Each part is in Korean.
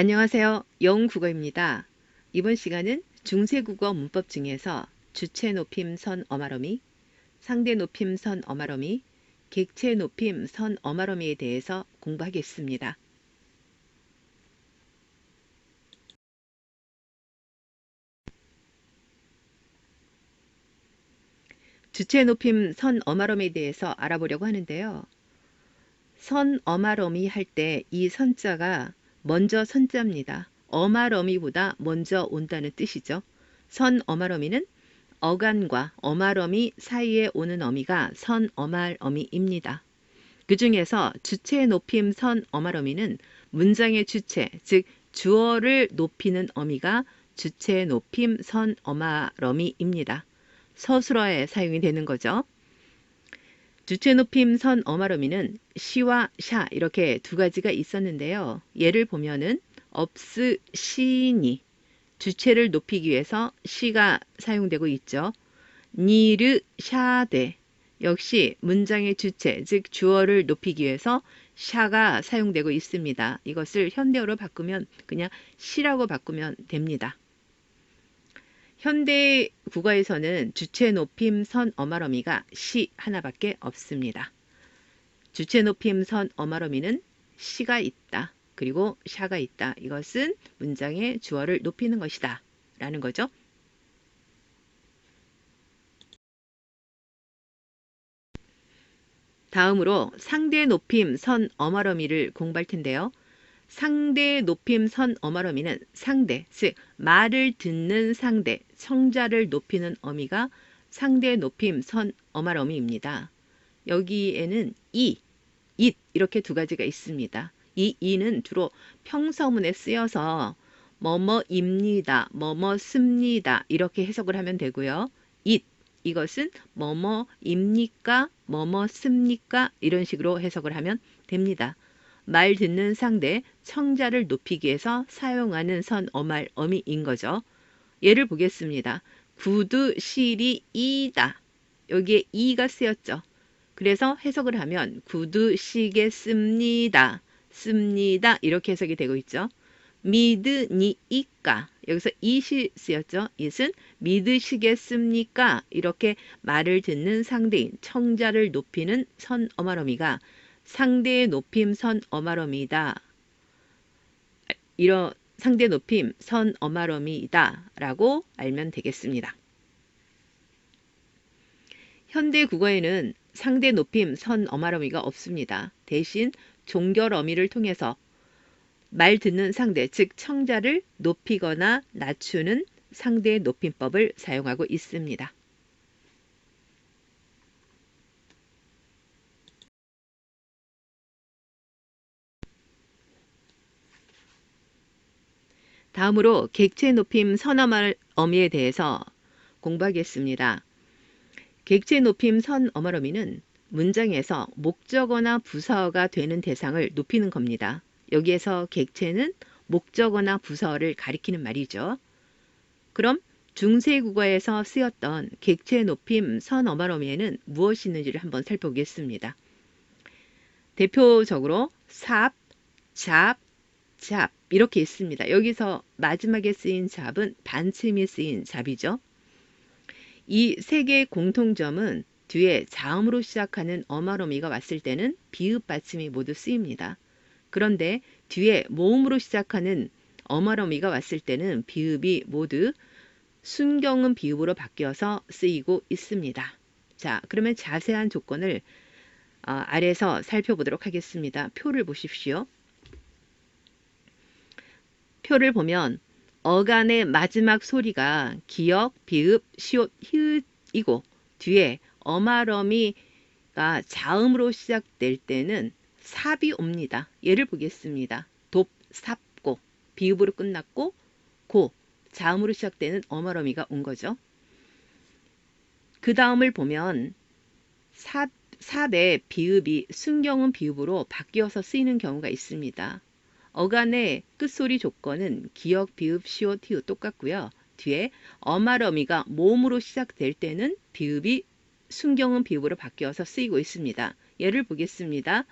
안녕하세요. 영국어입니다. 이번 시간은 중세국어 문법 중에서 주체 높임 선 어마러미, 상대 높임 선 어마러미, 객체 높임 선 어마러미에 대해서 공부하겠습니다. 주체 높임 선 어마러미에 대해서 알아보려고 하는데요. 선 어마러미 할때 이 선자가 먼저 선자입니다. 어마러미보다 먼저 온다는 뜻이죠. 선 어마러미는 어간과 어마러미 사이에 오는 어미가 선 어마러미입니다. 그 중에서 주체 높임 선 어마러미는 문장의 주체, 즉 주어를 높이는 어미가 주체 높임 선 어마러미입니다. 서술어에 사용이 되는 거죠. 주체 높임 선 어마러미는 시와 샤 이렇게 두 가지가 있었는데요. 예를 보면은 업스 시니 주체를 높이기 위해서 시가 사용되고 있죠. 니르 샤데 역시 문장의 주체 즉 주어를 높이기 위해서 샤가 사용되고 있습니다. 이것을 현대어로 바꾸면 그냥 시라고 바꾸면 됩니다. 현대 국어에서는 주체 높임 선 어마러미가 시 하나밖에 없습니다. 주체 높임 선 어마러미는 시가 있다. 그리고 샤가 있다. 이것은 문장의 주어를 높이는 것이다. 라는 거죠. 다음으로 상대 높임 선 어마러미를 공부할 텐데요. 상대 높임 선 어마러미는 상대, 즉 말을 듣는 상대, 청자를 높이는 어미가 상대 높임 선 어마러미입니다. 여기에는 이, 잇 이렇게 두 가지가 있습니다. 이 이는 주로 평서문에 쓰여서 뭐뭐입니다, 뭐뭐습니다 이렇게 해석을 하면 되고요. 잇 이것은 뭐뭐입니까, 뭐뭐습니까 이런 식으로 해석을 하면 됩니다. 말 듣는 상대, 청자를 높이기 위해서 사용하는 선 어말 어미인 거죠. 예를 보겠습니다. 구두 실이 이다. 여기에 이가 쓰였죠. 그래서 해석을 하면 구두 시겠습니다. 씁니다. 이렇게 해석이 되고 있죠. 믿으니까 여기서 이시 쓰였죠. 이은 믿으시겠습니까? 이렇게 말을 듣는 상대인 청자를 높이는 선 어마러미가 상대의 높임 선 어마러미이다. 이런 상대 높임 선 어마러미이다 라고 알면 되겠습니다. 현대 국어에는 상대 높임 선 어마러미가 없습니다. 대신 종결 어미를 통해서 말 듣는 상대, 즉 청자를 높이거나 낮추는 상대 높임법을 사용하고 있습니다. 다음으로 객체 높임 선어말 어미에 대해서 공부하겠습니다. 객체 높임 선 어머러미는 문장에서 목적어나 부사어가 되는 대상을 높이는 겁니다. 여기에서 객체는 목적어나 부사어를 가리키는 말이죠. 그럼 중세국어에서 쓰였던 객체 높임 선 어마러미에는 무엇이 있는지를 한번 살펴보겠습니다. 대표적으로 삽, 잡, 잡 이렇게 있습니다. 여기서 마지막에 쓰인 잡은 반침이 쓰인 잡이죠. 이 세 개의 공통점은 뒤에 자음으로 시작하는 어마로미가 왔을 때는 비읍 받침이 모두 쓰입니다. 그런데 뒤에 모음으로 시작하는 어마로미가 왔을 때는 비읍이 모두 순경음 비읍으로 바뀌어서 쓰이고 있습니다. 자, 그러면 자세한 조건을 어, 아래서 살펴보도록 하겠습니다. 표를 보십시오. 표를 보면 어간의 마지막 소리가 기역, 비읍, 시옷, 히읗이고 뒤에 어마러미가 자음으로 시작될 때는 삽이 옵니다. 예를 보겠습니다. 돕, 삽고 비읍으로 끝났고 고 자음으로 시작되는 어마러미가 온 거죠. 그 다음을 보면 삽, 삽의 비읍이 순경음 비읍으로 바뀌어서 쓰이는 경우가 있습니다. 어간의 끝소리 조건은 기역, 비읍, 시옷, 히읗 똑같고요. 뒤에 어마러미가 모음으로 시작될 때는 비읍이 순경음 비읍으로 바뀌어서 쓰이고 있습니다. 예를 보겠습니다.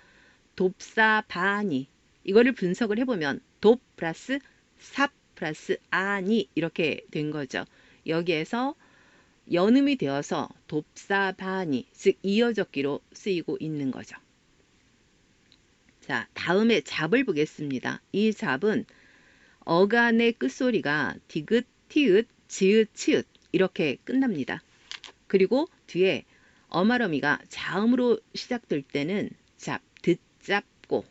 돕사 바니 이거를 분석을 해보면 돕 플러스 삽 플러스 아니 이렇게 된 거죠. 여기에서 연음이 되어서 돕사 바니 즉 이어적기로 쓰이고 있는 거죠. 자 다음에 잡을 보겠습니다. 이 잡은 어간의 끝소리가 디귿, 티읕, 지읒, 치읒 이렇게 끝납니다. 그리고 뒤에 어마러미가 자음으로 시작될 때는 잡, 듣, 잡고,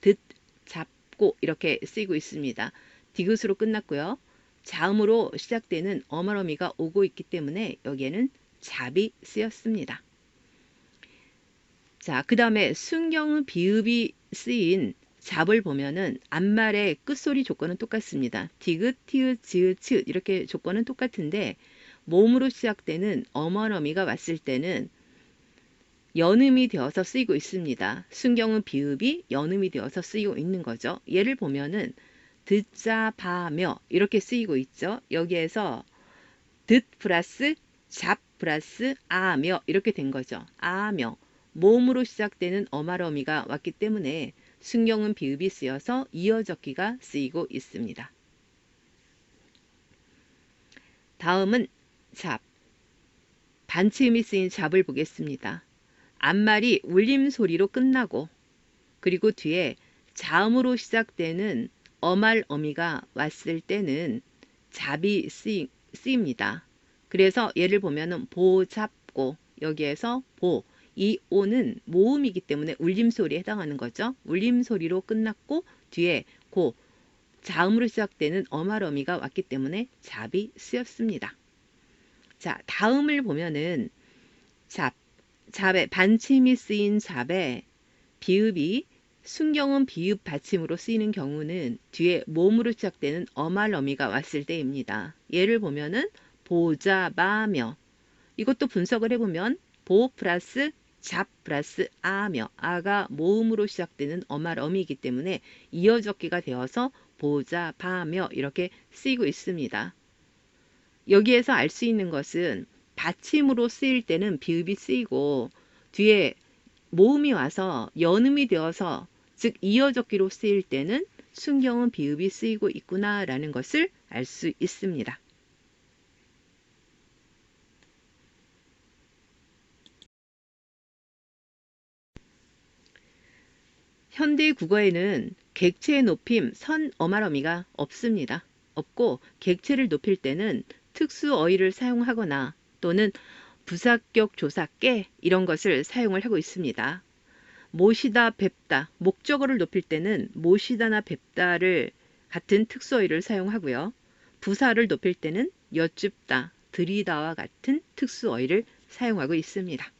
듣, 잡고 이렇게 쓰이고 있습니다. 디귿으로 끝났고요. 자음으로 시작되는 어마러미가 오고 있기 때문에 여기에는 잡이 쓰였습니다. 자, 그 다음에 순경 비읍이 쓰인 잡을 보면은 앞말의 끝소리 조건은 똑같습니다. 디귿, 티읕, 지읒, 치읒 이렇게 조건은 똑같은데 몸으로 시작되는 어머러미가 왔을 때는 연음이 되어서 쓰이고 있습니다. 순경은 비읍이 연음이 되어서 쓰이고 있는 거죠. 예를 보면은 듣자 바며 이렇게 쓰이고 있죠. 여기에서 듣 플러스 잡 플러스 아며 이렇게 된 거죠. 아며 몸으로 시작되는 어마러미가 왔기 때문에 순경은 비읍이 쓰여서 이어적기가 쓰이고 있습니다. 다음은 잡. 반치음이 쓰인 잡을 보겠습니다. 앞말이 울림 소리로 끝나고 그리고 뒤에 자음으로 시작되는 어말 어미가 왔을 때는 잡이 쓰입니다. 그래서 예를 보면 은 보 잡고 여기에서 보 이 오는 모음이기 때문에 울림 소리에 해당하는 거죠. 울림 소리로 끝났고 뒤에 고 자음으로 시작되는 어말 어미가 왔기 때문에 잡이 쓰였습니다. 자, 다음을 보면은 잡, 잡에 반침이 쓰인 잡에 비읍이 순경은 비읍 받침으로 쓰이는 경우는 뒤에 몸으로 시작되는 어말 어미가 왔을 때입니다. 예를 보면은 보자마며 이것도 분석을 해보면 보 플러스 잡 플러스 아며 아가 모음으로 시작되는 어말 어미이기 때문에 이어적기가 되어서 보자 바며 이렇게 쓰이고 있습니다. 여기에서 알 수 있는 것은 받침으로 쓰일 때는 비읍이 쓰이고 뒤에 모음이 와서 연음이 되어서 즉 이어적기로 쓰일 때는 순경은 비읍이 쓰이고 있구나라는 것을 알 수 있습니다. 현대 국어에는 객체의 높임 선 어말어미가 없습니다. 없고 객체를 높일 때는 특수 어휘를 사용하거나 또는 부사격 조사 깨 이런 것을 사용을 하고 있습니다. 모시다 뵙다 목적어를 높일 때는 모시다나 뵙다를 같은 특수어휘를 사용하고요. 부사를 높일 때는 여쭙다, 들이다와 같은 특수어휘를 사용하고 있습니다.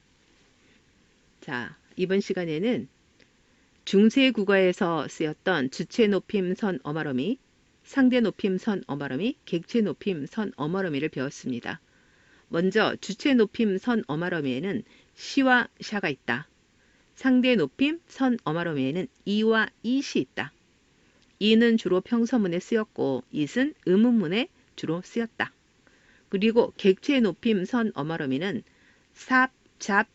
자, 이번 시간에는 중세 국어에서 쓰였던 주체 높임 선 어마러미, 상대 높임 선 어마러미, 객체 높임 선 어마러미를 배웠습니다. 먼저 주체 높임 선 어마러미에는 시와 샤가 있다. 상대 높임 선 어마러미에는 이와 이시 있다. 이는 주로 평서문에 쓰였고 it은 의문문에 주로 쓰였다. 그리고 객체 높임 선 어마러미는 삽, 잡,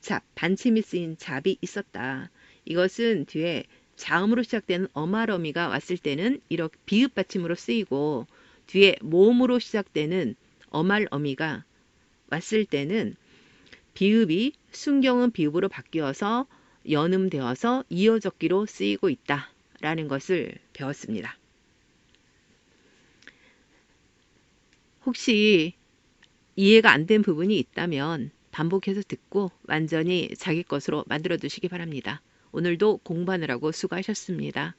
잡, 반침이 쓰인 잡이 있었다. 이것은 뒤에 자음으로 시작되는 어마러미가 왔을 때는 이렇게 비읍 받침으로 쓰이고 뒤에 모음으로 시작되는 어말어미가 왔을 때는 비읍이 순경은 비읍으로 바뀌어서 연음되어서 이어적기로 쓰이고 있다라는 것을 배웠습니다. 혹시 이해가 안 된 부분이 있다면 반복해서 듣고 완전히 자기 것으로 만들어 두시기 바랍니다. 오늘도 공부하느라고 수고하셨습니다.